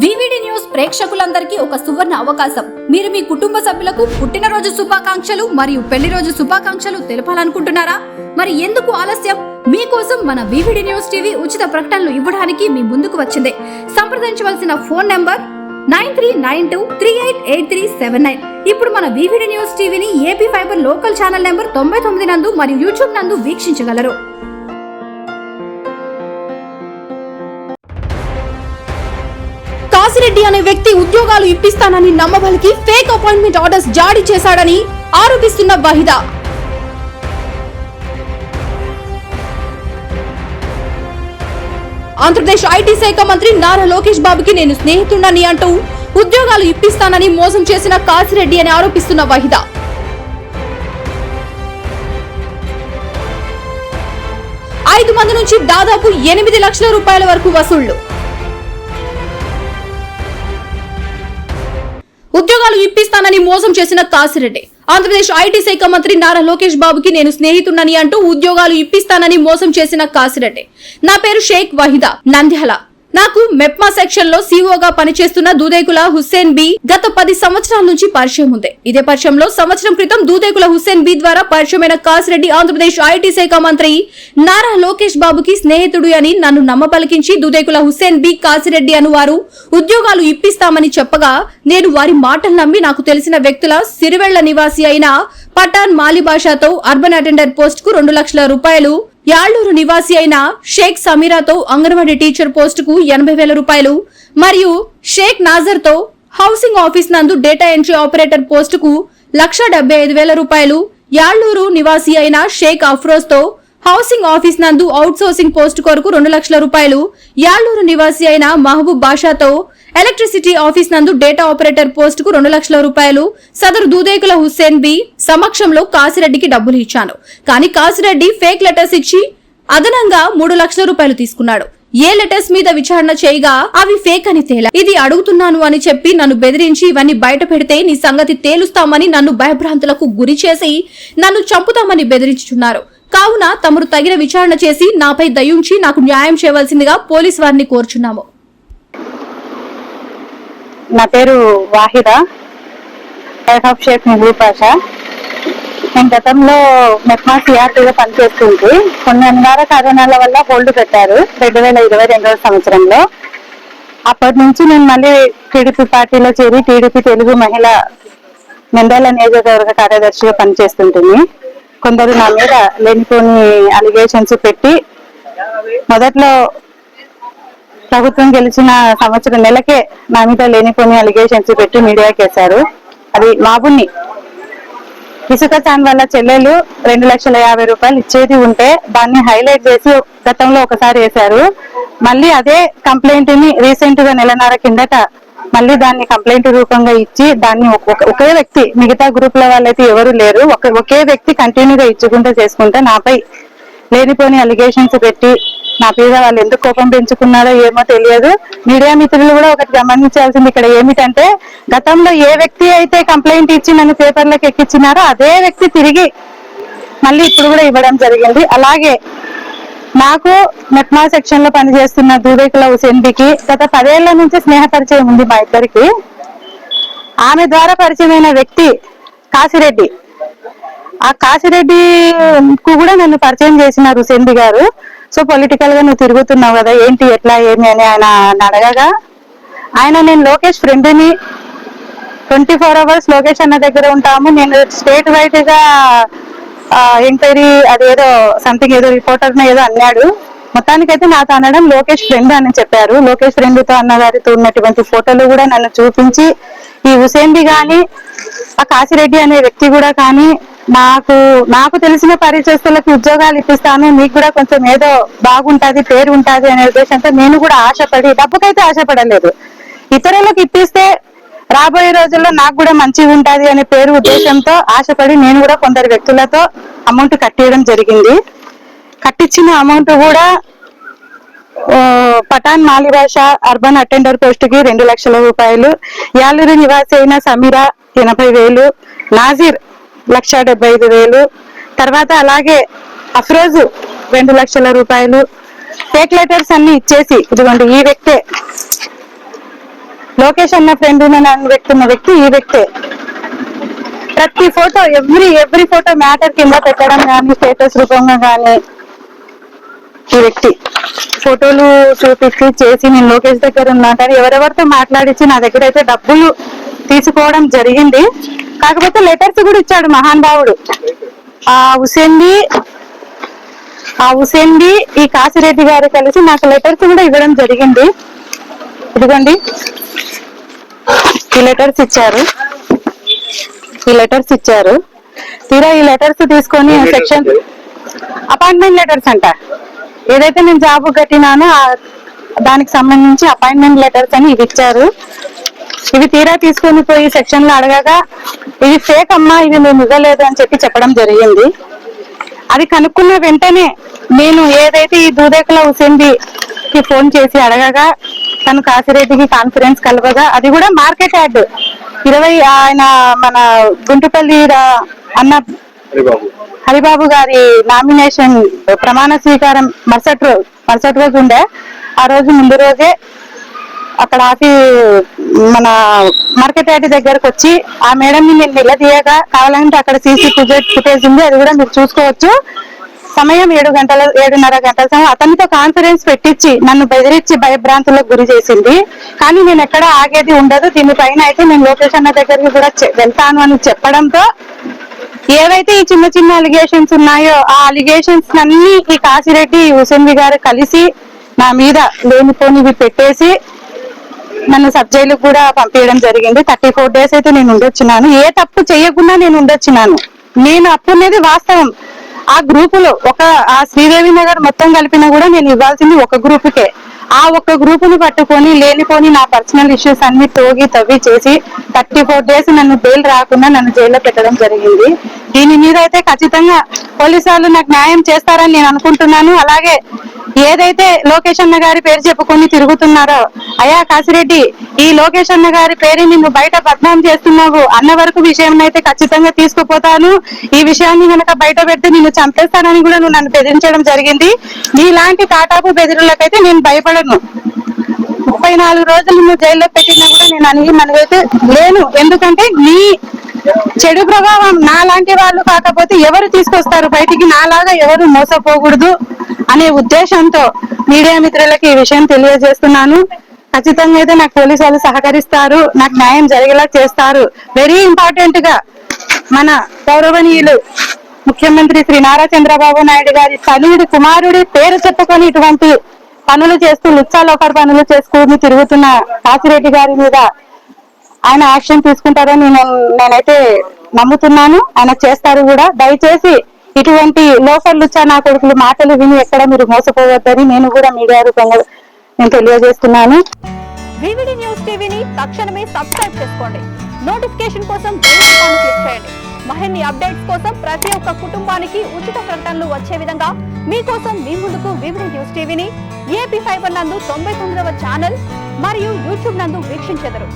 VVD news ప్రేక్షకులందరికీ ఒక సువర్ణ అవకాశం. మీరు మీ కుటుంబ సభ్యులకు పుట్టినరోజు శుభాకాంక్షలు మరియు పెళ్ళి రోజు శుభాకాంక్షలు తెలపాలనుకుంటున్నారా? మరి ఎందుకు ఆలస్యం? మీకోసం మన వివిడి న్యూస్ టీవీ ఉచిత ప్రకటనలు ఇవ్వడానికి మీ ముందుకు వచ్చింది. సంప్రదించవలసిన phone number nine three nine two three eight eight three seven nine. ఇప్పుడు మన వివిడి న్యూస్ టీవీని AP fibre local channel number తొంభై తొమ్మిది నందు మరియు యూట్యూబ్ నందు వీక్షించగలరు. కాసిరెడ్డి అనే వ్యక్తి ఉద్యోగాలు ఇప్పిస్తానని నమ్మబలికి ఫేక్ అపాయింట్మెంట్ ఆర్డర్స్ జారీ చేశాడని ఆరోపిస్తున్న వహిద. ఆంధ్రప్రదేశ్ ఐటీ శాఖ మంత్రి నారా లోకేష్ బాబుకి నేను స్నేహితుడని అంటూ ఉద్యోగాలు ఇప్పిస్తానని మోసం చేసిన కాసిరెడ్డి అని ఆరోపిస్తున్న వహిద. ఐదు మంది నుంచి దాదాపు ఎనిమిది లక్షల రూపాయల వరకు వసూళ్ళు. ఉద్యోగాలు ఇప్పిస్తానని మోసం చేసిన కాసిరెడ్డి ఆంధ్రప్రదేశ్ ఐటీ శాఖ మంత్రి నారా లోకేష్ బాబుకి నేను స్నేహితుడని అంటూ ఉద్యోగాలు ఇప్పిస్తానని మోసం చేసిన కాసిరెడ్డి. నా పేరు షేక్ వహిదా నంద్యాల. నాకు మెప్మా సెక్షన్లో సీఓగా పనిచేస్తున్న దూదేకుల హుస్సేన్ బి గత పది సంవత్సరాల నుంచి పరిచయం ఉంది. ఇదే పరిచయంలో సంవత్సరం క్రితం దూదేకుల హుస్సేన్ బి ద్వారా పరిచయమైన కాసిరెడ్డి ఆంధ్రప్రదేశ్ ఐటీ శాఖ మంత్రి నారా లోకేష్ బాబుకి స్నేహితుడు అని నన్ను నమ్మపలికించి దూదేకుల హుస్సేన్ బి కాసిరెడ్డి అను వారు ఉద్యోగాలు ఇప్పిస్తామని చెప్పగా నేను వారి మాటలు నమ్మి నాకు తెలిసిన వ్యక్తుల సిరివెళ్ళ నివాసి అయిన పఠాన్ మాలి భాషతో అర్బన్ అటెండర్ పోస్ట్కు రెండు లక్షల రూపాయలు యాళ్ళూరు నివాసి అయిన షేక్ సమీరాతో అంగన్వాడీ టీచర్ పోస్టుకు ఎనభై వేల రూపాయలు మరియు షేక్ నాజర్తో హౌసింగ్ ఆఫీస్ నందు డేటా ఎంట్రీ ఆపరేటర్ పోస్టుకు లక్ష డెబ్బై ఐదు వేల రూపాయలు యాళ్ళూరు నివాసి అయిన షేక్ అఫ్రోజ్తో హౌసింగ్ ఆఫీస్ నందు అవుట్ సోర్సింగ్ పోస్ట్ కొరకు రెండు లక్షల రూపాయలు యాళ్ళూరు నివాసి అయిన మహబూబ్ బాషాతో ఎలక్ట్రిసిటీ ఆఫీస్ నందు డేటా ఆపరేటర్ పోస్ట్కు రెండు లక్షల రూపాయలు సదరు దూదేకుల హుస్సేన్ బి సమక్షంలో కాసిరెడ్డికి డబ్బులు ఇచ్చాను. కానీ కాసిరెడ్డి ఫేక్ లెటర్స్ ఇచ్చి అదనంగా మూడు లక్షల రూపాయలు తీసుకున్నాడు. ఏ లెటర్స్ మీద విచారణ చేయగా అవి ఫేక్ అని తేలా. ఇది అడుగుతున్నాను అని చెప్పి నన్ను బెదిరించి ఇవన్నీ బయట పెడితే నీ సంగతి తేలుస్తామని నన్ను భయభ్రాంతులకు గురి చేసి నన్ను చంపుతామని బెదిరించుచున్నారు. కావున తమరు తగిన విచారణ చేసి నాపై దయుంచి నాకు న్యాయం చేయవలసిందిగా పోలీస్ వారిని కోరుచున్నాము. నా పేరు Waheeda. Head of chef Mehboob Pasha నేను గతంలో మెట్మా సిఆర్టీగా పనిచేస్తుంది కొన్ని అనివార్య కారణాల వల్ల హోల్డ్ పెట్టారు రెండు వేల ఇరవై రెండవ సంవత్సరంలో. అప్పటి నుంచి నేను మళ్ళీ టీడీపీ పార్టీలో చేరి టీడీపీ తెలుగు మహిళ నిందాల నియోజకవర్గ కార్యదర్శిగా పనిచేస్తుంటుంది. కొందరు నా మీద లేనిపోని అలిగేషన్స్ పెట్టి మొదట్లో ప్రభుత్వం గెలిచిన సంవత్సరం నెలకే నా మీద లేనిపోని అలిగేషన్స్ పెట్టి మీడియాకి వేశారు అది మాబుని ఇసుక చాన్ వల్ల చెల్లెలు రెండు లక్షల యాభై రూపాయలు ఇచ్చేది ఉంటే దాన్ని హైలైట్ చేసి గతంలో ఒకసారి వేశారు. మళ్ళీ అదే కంప్లైంట్ని రీసెంట్గా నెలన్నర కిందట మళ్ళీ దాన్ని కంప్లైంట్ రూపంగా ఇచ్చి దాన్ని ఒకే వ్యక్తి మిగతా గ్రూపుల వాళ్ళైతే ఎవరు లేరు. ఒకే వ్యక్తి కంటిన్యూగా ఇచ్చుకుంటూ చేసుకుంటే నాపై లేనిపోని అలిగేషన్స్ పెట్టి నా మీద వాళ్ళు ఎందుకు కోపం పెంచుకున్నారో ఏమో తెలియదు. మీడియా మిత్రులు కూడా ఒకటి గమనించాల్సింది ఇక్కడ ఏమిటంటే గతంలో ఏ వ్యక్తి అయితే కంప్లైంట్ ఇచ్చి నన్ను పేపర్లకు ఎక్కించినారో అదే వ్యక్తి తిరిగి మళ్ళీ ఇప్పుడు కూడా ఇవ్వడం జరిగింది. అలాగే నాకు మెట్మా సెక్షన్లో పనిచేస్తున్న దూదేకుల హుసేన్బికి గత పదేళ్ళ నుంచి స్నేహ పరిచయం ఉంది మా ఇద్దరికి. ఆమె ద్వారా పరిచయమైన వ్యక్తి కాసిరెడ్డి. ఆ కాశిరెడ్డి కు కూడా నన్ను పరిచయం చేసినారు హుసేన్బి గారు. సో పొలిటికల్గా నువ్వు తిరుగుతున్నావు కదా ఏంటి ఎట్లా ఏమి అని ఆయన అడగగా ఆయన నేను లోకేష్ ఫ్రెండ్ని ట్వంటీ ఫోర్ అవర్స్ లోకేష్ అన్న దగ్గర ఉంటాము. నేను స్టేట్ వైడ్గా ఎంక్వైరీ అదేదో సంథింగ్ ఏదో రిపోర్టర్ ఏదో అన్నాడు. మొత్తానికైతే నాతో అనడం లోకేష్ ఫ్రెండ్ అని చెప్పారు. లోకేష్ ఫ్రెండ్తో అన్న గారితో ఉన్నటువంటి ఫోటోలు కూడా నన్ను చూపించి ఈ హుసేన్ది గాని ఆ కాసిరెడ్డి అనే వ్యక్తి కూడా కానీ నాకు నాకు తెలిసిన పరిచయస్తులకు ఉద్యోగాలు ఇప్పిస్తాను. మీకు కూడా కొంచెం ఏదో బాగుంటది పేరు ఉంటది అనే ఉద్దేశంతో నేను కూడా ఆశపడి డబ్బుకైతే ఆశపడలేదు. ఇతరులకు ఇప్పిస్తే రాబోయే రోజుల్లో నాకు కూడా మంచిగా ఉంటది అనే పేరు ఉద్దేశంతో ఆశపడి నేను కూడా కొందరు వ్యక్తులతో అమౌంట్ కట్టేయడం జరిగింది. కట్టించిన అమౌంట్ కూడా పఠాన్ మాలిభాష అర్బన్ అటెండర్ పోస్ట్కి రెండు లక్షల రూపాయలు యాలూరు నివాసి అయిన సమీరా ఎనభై వేలు నాజీర్ లక్ష డెబ్బై ఐదు వేలు తర్వాత అలాగే అఫ్రోజు రెండు లక్షల రూపాయలు ఫేక్ లెటర్స్ అన్ని ఇచ్చేసి ఇదిగోండి ఈ వ్యక్తే లోకేష్ అన్న ఫ్రెండ్ అని పెట్టుకున్న వ్యక్తి ఈ వ్యక్తే. ప్రతి photo every every photo matter కింద పెట్టడం కానీ స్టేటస్ రూపంగా కానీ ఈ వ్యక్తి. ఫోటోలు చూపించి చేసి నేను లోకేష్ దగ్గర ఉన్నా కానీ ఎవరెవరితో మాట్లాడించి నా దగ్గర అయితే డబ్బులు తీసుకోవడం జరిగింది. కాకపోతే లెటర్స్ కూడా ఇచ్చాడు మహాన్ భావుడు ఆ హుసేన్ది ఆ హుసేన్ది ఈ కాసిరెడ్డి గారు కలిసి నాకు లెటర్స్ కూడా ఇవ్వడం జరిగింది. ఇదిగోండి. ఈ లెటర్స్ ఇచ్చారు. ఈ లెటర్స్ ఇచ్చారు. తీరా ఈ లెటర్స్ తీసుకొని సెక్షన్ అపాయింట్మెంట్ లెటర్స్ అంట. ఏదైతే నేను జాబ్ కట్టినానో దానికి సంబంధించి అపాయింట్మెంట్ లెటర్స్ అని ఇవి ఇచ్చారు. ఇవి తీరా తీసుకొని పోయి సెక్షన్లో అడగగా ఇది ఫేక్ అమ్మా ఇది మేము ఇవ్వలేదు అని చెప్పి చెప్పడం జరిగింది. అది కనుక్కున్న వెంటనే నేను ఏదైతే ఈ దూదేకల హుసేన్ది కి ఫోన్ చేసి అడగగా తను కాసిరెడ్డికి కాన్ఫరెన్స్ కలవగా అది కూడా మార్కెట్ యాడ్. ఇరవై ఆయన మన గుంటుపల్లి రా- అన్న హరిబాబు. గారి నామినేషన్ ప్రమాణ స్వీకారం మరుసటి రోజు మరుసటి రోజు ఉండే. ఆ రోజు ముందు రోజే అక్కడ ఆఫీ మన మార్కెట్ యార్డ్ దగ్గరకు వచ్చి ఆ మేడం ని నేను నిలదీయగా కావాలంటే అక్కడ సీసీ ఫుటేజ్ ఉంది అది కూడా మీరు చూసుకోవచ్చు. సమయం ఏడు గంటల ఏడున్నర గంటల సమయం అతనితో కాన్ఫరెన్స్ పెట్టించి నన్ను బెదిరించి భయభ్రాంతులకు గురి చేసింది. కానీ నేను ఎక్కడ ఆగేది ఉండదు. దీనిపైన అయితే నేను లోకేష్ అన్న దగ్గరికి కూడా వెళ్తాను అని చెప్పడంతో ఏవైతే ఈ చిన్న చిన్న అలిగేషన్స్ ఉన్నాయో ఆ అలిగేషన్స్ అన్ని ఈ కాసిరెడ్డి హుసేన్వి గారు కలిసి నా మీద లేనిపోనివి పెట్టేసి నన్ను సబ్ జైలుకు కూడా పంపించడం జరిగింది. థర్టీ ఫోర్ డేస్ అయితే నేను ఉండొచ్చినాను. ఏ తప్పు చేయకుండా నేను ఉండొచ్చినాను. నేను అప్పునేది వాస్తవం. ఆ గ్రూపులో ఒక ఆ శ్రీదేవి నగర్ మొత్తం కలిపినా కూడా నేను ఇవ్వాల్సింది ఒక గ్రూపుకే. ఆ ఒక్క గ్రూపుని పట్టుకొని లేనిపోని నా పర్సనల్ ఇష్యూస్ అన్ని తోగి తవ్వి చేసి థర్టీ ఫోర్ డేస్ నన్ను బెయిల్ రాకుండా నన్ను జైల్లో పెట్టడం జరిగింది. దీని మీద అయితే ఖచ్చితంగా పోలీసు వాళ్ళు నాకు న్యాయం చేస్తారని నేను అనుకుంటున్నాను. అలాగే ఏదైతే లోకేష్ అన్న గారి పేరు చెప్పుకొని తిరుగుతున్నారో అయ్యా కాసిరెడ్డి ఈ లోకేష్ అన్న గారి పేరు నిన్ను బయట బద్నాం చేస్తున్నావు. అన్న వరకు విషయం అయితే ఖచ్చితంగా తీసుకుపోతాను. ఈ విషయాన్ని గనక బయట పెడితే నిన్ను చంపేస్తానని కూడా నువ్వు నన్ను బెదిరించడం జరిగింది. నీలాంటి తాటాపు బెదిరులకైతే నేను భయపడను. ముప్పై నాలుగు రోజులు నువ్వు జైల్లో పెట్టినా కూడా నేను అనిగి మనవైతే లేను. ఎందుకంటే నీ చెడు ప్రభావం నాలాంటి వాళ్ళు కాకపోతే ఎవరు తీసుకొస్తారు? బయటికి నాలాగా ఎవరు మోసపోకూడదు. అనే ఉద్దేశంతో మీడియా మిత్రులకి ఈ విషయం తెలియజేస్తున్నాను. ఖచ్చితంగా అయితే నాకు పోలీసు వాళ్ళు సహకరిస్తారు నాకు న్యాయం జరిగేలా చేస్తారు. వెరీ ఇంపార్టెంట్గా మన గౌరవనీయులు ముఖ్యమంత్రి శ్రీ నారా చంద్రబాబు నాయుడు గారి తల్లిడి కుమారుడి పేరు చెప్పుకొని ఇటువంటి పనులు చేస్తూ లుచ్చాలోకర్ పనులు చేసుకుని తిరుగుతున్న కాసిరెడ్డి గారి మీద ఆయన యాక్షన్ తీసుకుంటారని నేను నేనైతే నమ్ముతున్నాను. ఆయన చేస్తారు కూడా. దయచేసి ఇటువంటి లోఫర్లు చానా నా కొడుకులు మాటలు విని ఎక్కడ మీరు మోసపోవద్దని నేను కూడా మీడియా రూపంగా నేను తెలియజేస్తున్నాను. వివిడి న్యూస్ టీవీని తక్షణమే సబ్స్క్రైబ్ చేసుకోండి. నోటిఫికేషన్ కోసం బెల్ ఐకాన్ క్లిక్ చేయండి. మరిన్ని అప్డేట్స్ కోసం ప్రతి ఒక్క కుటుంబానికి ఉచిత ప్రకటనలు వచ్చే విధంగా మీకోసం మీ ముందుకు వివిడి న్యూస్ టీవీని ఏపీ ఫైబర్ నందు తొంభై తొమ్మిదవ ఛానల్ మరియు యూట్యూబ్ నందు వీక్షించెదరు.